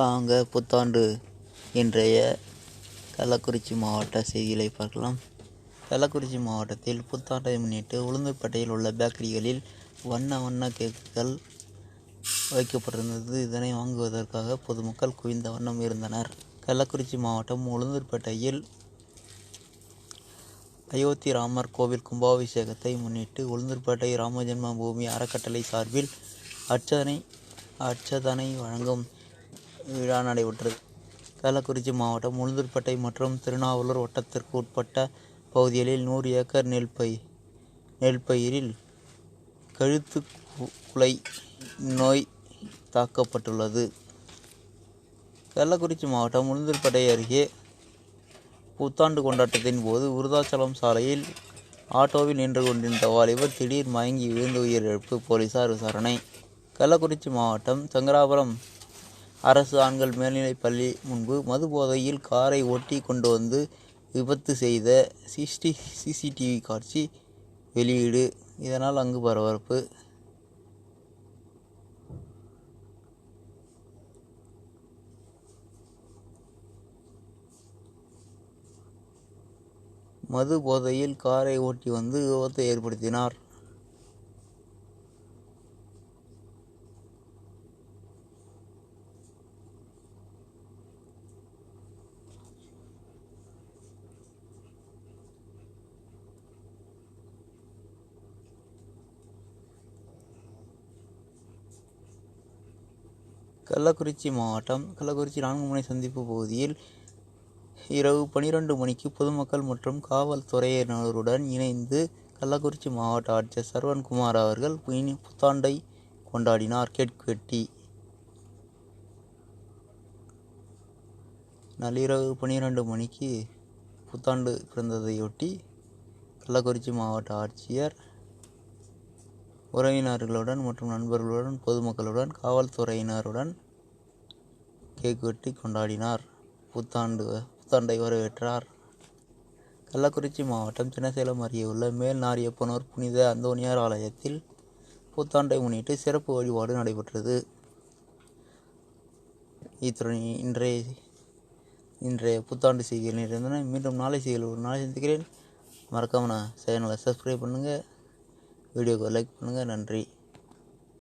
வாங்க புத்தாண்டு இன்றைய கள்ளக்குறிச்சி மாவட்ட செய்திகளை பார்க்கலாம். கள்ளக்குறிச்சி மாவட்டத்தில் புத்தாண்டை முன்னிட்டு உளுந்தூர்பேட்டையில் உள்ள பேக்கரிகளில் வண்ண வண்ண கேக்குகள் வைக்கப்பட்டிருந்தது. இதனை வாங்குவதற்காக பொதுமக்கள் குவிந்த வண்ணம் இருந்தனர். கள்ளக்குறிச்சி மாவட்டம் உளுந்தூர்பேட்டையில் அயோத்தி ராமர் கோவில் கும்பாபிஷேகத்தை முன்னிட்டு உளுந்தூர்பேட்டை ராமஜென்ம பூமி அறக்கட்டளை சார்பில் அர்ச்சனை அர்ச்சதனை வழங்கும் விழா நடைபெற்றது. கள்ளக்குறிச்சி மாவட்டம் உளுந்தூர்பேட்டை மற்றும் திருநாவலூர் வட்டத்திற்கு உட்பட்ட பகுதிகளில் நூறு ஏக்கர் நெல் பயிர் நெல் பயிரில் கழுத்து குலை நோய் தாக்கப்பட்டுள்ளது. கள்ளக்குறிச்சி மாவட்டம் உளுந்தூர்பேட்டை அருகே புத்தாண்டு கொண்டாட்டத்தின் போது விருதாச்சலம் சாலையில் ஆட்டோவில் நின்று கொண்டிருந்த வாலிபர் திடீர் மயங்கி விழுந்து உயிரிழப்பு போலீசார் விசாரணை. கள்ளக்குறிச்சி மாவட்டம் சங்கராபுரம் அரசு ஆண்கள் மேல்நிலைப் பள்ளி முன்பு மது போதையில் காரை ஓட்டி கொண்டு வந்து விபத்து செய்த சிஸ்டி சிசிடிவி காட்சி வெளியீடு. இதனால் அங்கு பரபரப்பு. மது போதையில் காரை ஓட்டி வந்து விபத்தை ஏற்படுத்தினார். கள்ளக்குறிச்சி மாவட்டம் கள்ளக்குறிச்சி நான்குமுனை சந்திப்பு பகுதியில் இரவு பனிரெண்டு மணிக்கு பொதுமக்கள் மற்றும் காவல்துறையினருடன் இணைந்து கள்ளக்குறிச்சி மாவட்ட ஆட்சியர் சரவண்குமார் அவர்கள் இனி புத்தாண்டை கொண்டாடினார். கேக் வெட்டி. நள்ளிரவு பனிரெண்டு மணிக்கு புத்தாண்டு பிறந்ததையொட்டி கள்ளக்குறிச்சி மாவட்ட ஆட்சியர் உறவினர்களுடன் மற்றும் நண்பர்களுடன் பொதுமக்களுடன் காவல்துறையினருடன் கேக் வெட்டி கொண்டாடினார். புத்தாண்டு புத்தாண்டை வரவேற்றார். கள்ளக்குறிச்சி மாவட்டம் சின்னசேலம் அருகே உள்ள மேல் நாரியப்பனூர் புனித அந்தோனியார் ஆலயத்தில் புத்தாண்டை முன்னிட்டு சிறப்பு வழிபாடு நடைபெற்றது. இத்துடன் இன்றைய இன்றைய புத்தாண்டு செய்திகள் இருந்தன மீண்டும் நாளை செய்திகள் ஒரு நாளை சந்திக்கிறேன். மறக்காம நான் சேனலை சப்ஸ்கிரைப் பண்ணுங்கள் வீடியோக்கு லைக் பண்ணுங்கள் நன்றி.